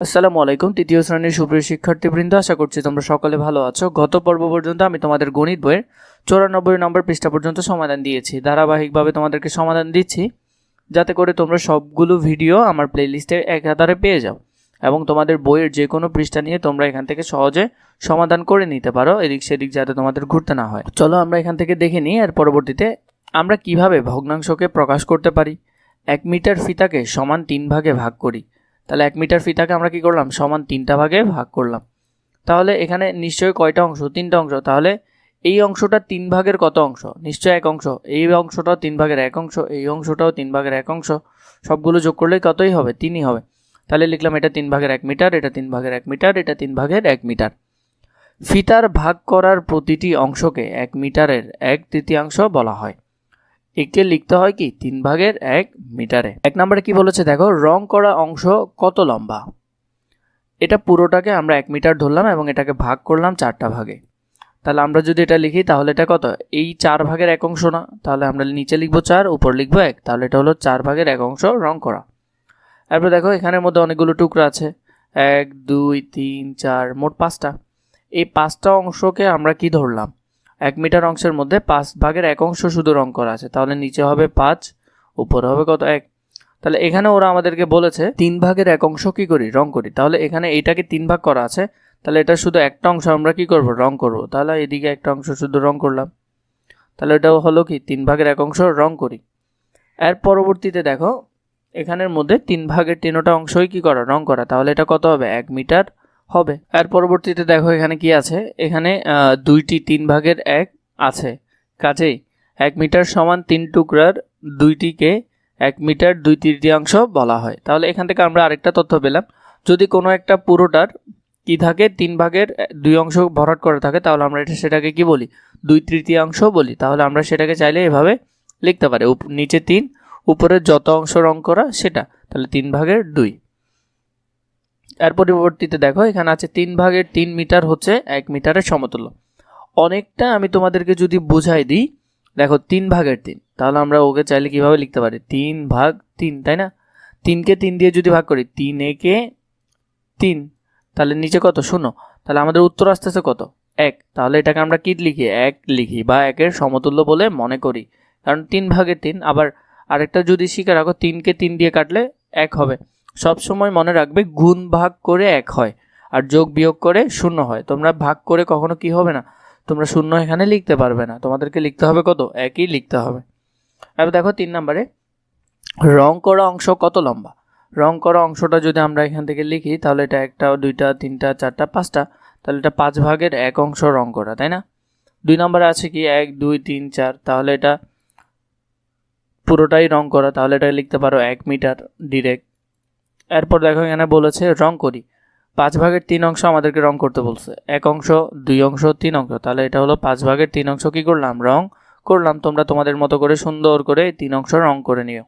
আসসালামু আলাইকুম, তৃতীয় শ্রেণির সুপ্রিয় শিক্ষার্থীবৃন্দ, আশা করছি তোমরা সকলে ভালো আছো। গত পর্ব পর্যন্ত আমি তোমাদের গণিত বইয়ের চৌরানব্বই নম্বর পৃষ্ঠা পর্যন্ত সমাধান দিয়েছি। ধারাবাহিকভাবে তোমাদেরকে সমাধান দিচ্ছি, যাতে করে তোমরা সবগুলো ভিডিও আমার প্লেলিস্টে একাধারে পেয়ে যাও এবং তোমাদের বইয়ের যে কোনো পৃষ্ঠা নিয়ে তোমরা এখান থেকে সহজে সমাধান করে নিতে পারো, এদিক সেদিক যাতে তোমাদের ঘুরতে না হয়। চলো আমরা এখান থেকে দেখে নিই, এর পরবর্তীতে আমরা কীভাবে ভগ্নাংশকে প্রকাশ করতে পারি? এক মিটার ফিতাকে সমান তিন ভাগে ভাগ করি। তাহলে এক মিটার ফিতাকে আমরা কি করলাম? সমান তিনটা ভাগে ভাগ করলাম। তাহলে এখানে নিশ্চয়ই কয়টা অংশ? তিনটা অংশ। তাহলে এই অংশটা তিন ভাগের কত অংশ? নিশ্চয় এক অংশ। এই অংশটাও তিন ভাগের এক অংশ, এই অংশটাও তিন ভাগের এক অংশ। সবগুলো যোগ করলে কতই হবে? তিনই হবে। তাহলে লিখলাম এটা তিন ভাগের এক মিটার, এটা তিন ভাগের এক মিটার, এটা তিন ভাগের এক মিটার। ফিতার ভাগ করার প্রতিটি অংশকে এক মিটারের এক তৃতীয়াংশ বলা হয়। একে লিখতে হয় কি? তিন ভাগের এক মিটারে। এক নম্বরে কি বলেছে? দেখো, রং করা অংশ কত লম্বা? এটা পুরোটাকে আমরা এক মিটার ধরলাম এবং এটাকে ভাগ করলাম চারটা ভাগে। তাহলে আমরা যদি এটা লিখি, তাহলে এটা কত? এই চার ভাগের এক অংশ না। তাহলে আমরা নিচে লিখব চার, উপর লিখব এক। তাহলে এটা হলো চার ভাগের এক অংশ রং করা। তারপরে দেখো, এখানের মধ্যে অনেকগুলো টুকরা আছে। এক, দুই, তিন, চার, মোট পাঁচটা। এই পাঁচটা অংশকে আমরা কি ধরলাম? এক মিটার অংশের মধ্যে পাঁচ ভাগের এক অংশ শুধু রং করা আছে। তাহলে নিচে হবে পাঁচ, উপরে হবে কত এক। তাহলে এখানে ওরা আমাদেরকে বলেছে, তিন ভাগের এক অংশ কি করি? রং করি। তাহলে এখানে এটাকে তিন ভাগ করা আছে। তাহলে এটা শুধু একটা অংশ, আমরা কি করব? রং করব। তাহলে এদিকে একটা অংশ শুধু রং করলাম। তাহলে এটাও হলো কি? তিন ভাগের এক অংশ রং করি। এর পরবর্তীতে দেখো, এখানের মধ্যে তিন ভাগের তিনোটা অংশই কি করা? রং করা। তাহলে এটা কত হবে? এক মিটার হবে। এর পরবর্তীতে দেখো এখানে কি আছে? এখানে দুইটি তিন ভাগের এক আছে। কাজেই এক মিটার সমান তিন টুকরার দুইটিকে এক মিটার দুই তৃতীয়াংশ বলা হয়। তাহলে এখান থেকে আমরা আরেকটা তথ্য পেলাম। যদি কোনো একটা পুরোটার কি থাকে, তিন ভাগের দুই অংশ ভরাট করা থাকে, তাহলে আমরা এটা সেটাকে কি বলি? দুই তৃতীয়াংশ বলি। তাহলে আমরা সেটাকে চাইলে এভাবে লিখতে পারি। নিচে তিন, উপরের যত অংশ রং করা সেটা। তাহলে তিন ভাগের দুই। এর পরিবর্তিতে দেখো, এখানে আছে তিন ভাগের তিন মিটার হচ্ছে এক মিটারের সমতুল্য। অনেকটা আমি তোমাদেরকে যদি বুঝাই দিই, দেখো তিন ভাগের তিন, তাহলে আমরা ওকে চাইলে কীভাবে লিখতে পারি? তিন ভাগ তিন, তাই না? তিনকে তিন দিয়ে যদি ভাগ করি, তিন একে তিন, তাহলে নিচে কত? শূন্য। তাহলে আমাদের উত্তর আসতে আসতেছে কত? এক। তাহলে এটাকে আমরা কী লিখি? এক লিখি বা একের সমতুল্য বলে মনে করি। কারণ তিন ভাগের তিন, আবার আরেকটা যদি শিখে রাখো, তিনকে তিন দিয়ে কাটলে এক হবে। সব সময় মনে রাখবে গুণ ভাগ করে এক হয় আর যোগ বিয়োগ করে শূন্য হয়। তোমরা ভাগ করে কখনো কি হবে না? তোমরা শূন্য এখানে লিখতে পারবে না। তোমাদেরকে লিখতে হবে কত? একই লিখতে হবে। এবার দেখো তিন নম্বরে, রং করা অংশ কত লম্বা? রং করা অংশটা যদি আমরা এখান থেকে লিখি, তাহলে এটা একটা, দুইটা, তিনটা, চারটা, পাঁচটা, তাহলে এটা পাঁচ ভাগের এক অংশ রং করা, তাই না? দুই নম্বরে আছে কি? এক, দুই, তিন, চার, তাহলে এটা পুরোটাই রং করা, তাহলে এটা লিখতে পারো এক মিটার ডিরেক্ট এরপর দেখো এখানে বলেছে রং করি। পাঁচ ভাগের তিন অংশ আমাদেরকে রং করতে বলছে। এক অংশ, দুই অংশ, তিন অংশ। তাহলে এটা হলো পাঁচ ভাগের তিন অংশ কি করলাম? রং করলাম। তোমরা তোমাদের মতো করে সুন্দর করে তিন অংশ রং করে নিও।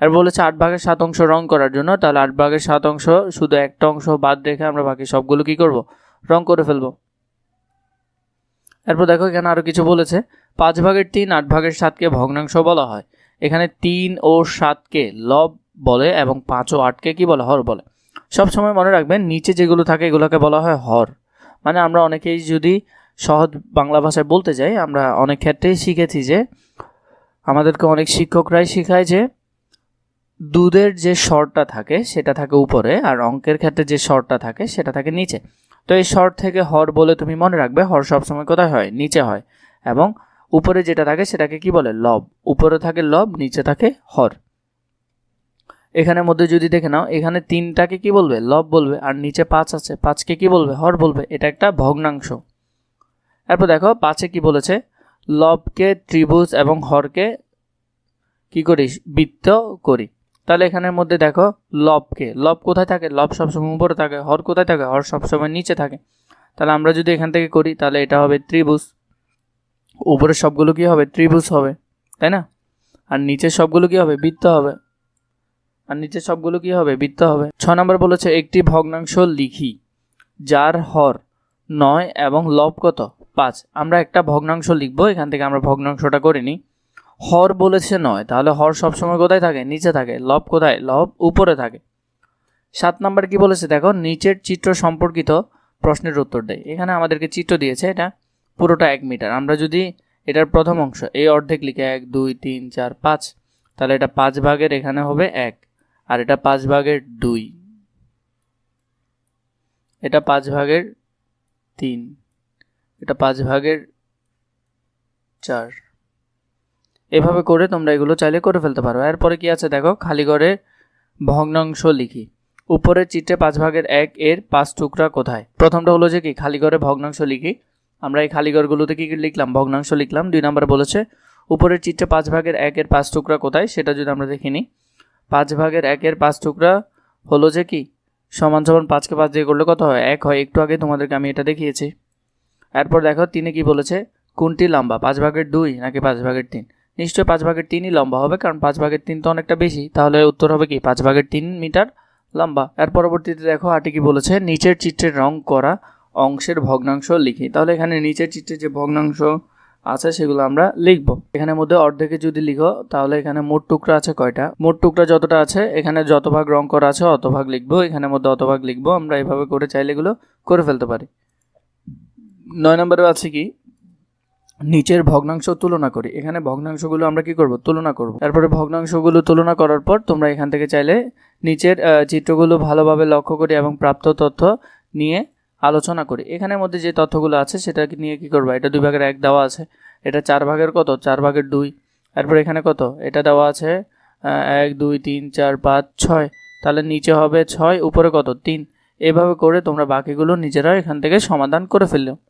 আর বলেছে আট ভাগের সাত অংশ রং করার জন্য। তাহলে আট ভাগের সাত অংশ শুধু একটা অংশ বাদ রেখে আমরা বাকি সবগুলো কি করব? রং করে ফেলব। এরপর দেখো এখানে আরও কিছু বলেছে। পাঁচ ভাগের তিন, আট ভাগের সাতকে ভগ্নাংশ বলা হয়। এখানে তিন ও সাতকে লব বলে এবং পাঁচ ও আটকে কি বলে? হর বলে। সব সময় মনে রাখবেন, নিচে যেগুলো থাকে এগুলোকে বলা হয় হর। মানে আমরা অনেকেই যদি সহজ বাংলা ভাষায় বলতে যাই, আমরা অনেক ক্ষেত্রেই শিখেছি যে, আমাদেরকে অনেক শিক্ষকরাই শেখায় যে, দুধের যে স্বরটা থাকে সেটা থাকে উপরে আর অঙ্কের ক্ষেত্রে যে স্বরটা থাকে সেটা থাকে নিচে। তো এই স্বর থেকে হর বলে তুমি মনে রাখবে, হর সবসময় কোথায় হয়? নিচে হয়। এবং উপরে যেটা থাকে সেটাকে কি বলে? লব। উপরে থাকে লব, নিচে থাকে হর। এখানের মধ্যে যদি দেখে নাও, এখানে তিনটাকে কি বলবে? লব বলবে, আর নিচে পাঁচ আছে। পাঁচকে কি বলবে? হর বলবে। এটা একটা ভগ্নাংশ। এরপর দেখো, পাঁচে কি বলেছে? লবকে ত্রিভুজ এবং হরকে কি করি? বৃত্ত করি। তাহলে এখানের মধ্যে দেখো, লবকে। লব কোথায় থাকে? লব সবসময় উপরে থাকে, হর কোথায় থাকে? হর সবসময় নিচে থাকে। তাহলে আমরা যদি এখান থেকে করি, তাহলে এটা হবে ত্রিভুজ। উপরের সবগুলো কি হবে? ত্রিভুজ হবে। তাই না? আর নিচের সবগুলো কি হবে? বৃত্ত হবে। আর নিচে সবগুলো কি হবে? বৃত্ত হবে। ছ নম্বর বলেছে, একটি ভগ্নাংশ লিখি, যার হর নয় এবং লব কত? পাঁচ। আমরা একটা ভগ্নাংশ লিখব, এখান থেকে আমরা ভগ্নাংশটা করে নিই। হর বলেছে নয়, তাহলে হর সবসময় কোথায় থাকে? নিচে থাকে। লব কোথায়? লব উপরে থাকে। সাত নাম্বার কি বলেছে? দেখো, নিচের চিত্র সম্পর্কিত প্রশ্নের উত্তর দেয়। এখানে আমাদেরকে চিত্র দিয়েছে এটা পুরোটা এক মিটার। আমরা যদি এটার প্রথম অংশ, এই অর্ধেক লিখে এক, দুই, তিন, চার, পাঁচ, তাহলে এটা পাঁচ ভাগের এখানে হবে এক। আর এটা পাঁচ ভাগের দুই। এটা পাঁচ ভাগের তিন। এটা পাঁচ ভাগের চার। এভাবে করে তোমরা এগুলো চাইলে করে ফেলতে পারো। এরপরে কি আছে দেখো, খালি ঘরে ভগ্নাংশ লিখি। উপরের চিত্রে পাঁচ ভাগের এক এর পাঁচ টুকরা কোথায়? প্রথমটা হলো যে কি, খালি ঘরে ভগ্নাংশ লিখি। আমরা এই খালি ঘরগুলোতে কি কি লিখলাম? ভগ্নাংশ লিখলাম। দুই নম্বরে বলেছে, উপরের চিত্রে পাঁচ ভাগের একের পাঁচ টুকরা কোথায়? সেটা যদি আমরা দেখে নিই। পাঁচ ভাগের একের পাঁচ টুকরা হলো যে কি? সমান সমান পাঁচকে পাঁচ দিয়ে করলে কত হয়? এক হয়। একটু আগে তোমাদেরকে আমি এটা দেখিয়েছি। এরপর দেখো, তিনে কি বলেছে? কোনটি লম্বা? পাঁচ ভাগের দুই নাকি পাঁচ ভাগের তিন? নিশ্চয়ই পাঁচ ভাগের তিনই লম্বা হবে, কারণ পাঁচ ভাগের তিন তো অনেকটা বেশি। তাহলে উত্তর হবে কি? পাঁচ ভাগের তিন মিটার লম্বা। এর পরবর্তীতে দেখো, আটি কি বলেছে? নিচের চিত্রের রং করা অংশের ভগ্নাংশ লিখি। তাহলে এখানে নিচের চিত্রে যে ভগ্নাংশ আছে, সেগুলো আমরা লিখব। এখানের মধ্যে অর্ধেকে যদি লিখো, তাহলে এখানে মোট টুকরা আছে কয়টা? মোট টুকরা যতটা আছে, এখানে যত ভাগ রং করা আছে, অত ভাগ লিখব। এখানের মধ্যে অত ভাগ লিখব, আমরা এভাবে করে চাইলে এগুলো করে ফেলতে পারি। নয় নম্বরে আছে কি? নিচের ভগ্নাংশ তুলনা করি। এখানে ভগ্নাংশগুলো আমরা কি করব? তুলনা করব। তারপরে ভগ্নাংশগুলো তুলনা করার পর তোমরা এখান থেকে চাইলে নিচের চিত্রগুলো ভালোভাবে লক্ষ্য করি এবং প্রাপ্ত তথ্য নিয়ে আলোচনা করি। এখানের মধ্যে যে তথ্যগুলো আছে সেটাকে নিয়ে কি করবা? এটা দুই ভাগের এক দেওয়া আছে। এটা চার ভাগের কত? চার ভাগের দুই। তারপর এখানে কত? এটা দেওয়া আছে এক, দুই, তিন, চার, পাঁচ, ছয়। তাহলে নিচে হবে ছয়, উপরে কত? তিন। এভাবে করে তোমরা বাকিগুলো নিজেরা এখান থেকে সমাধান করে ফেললেও।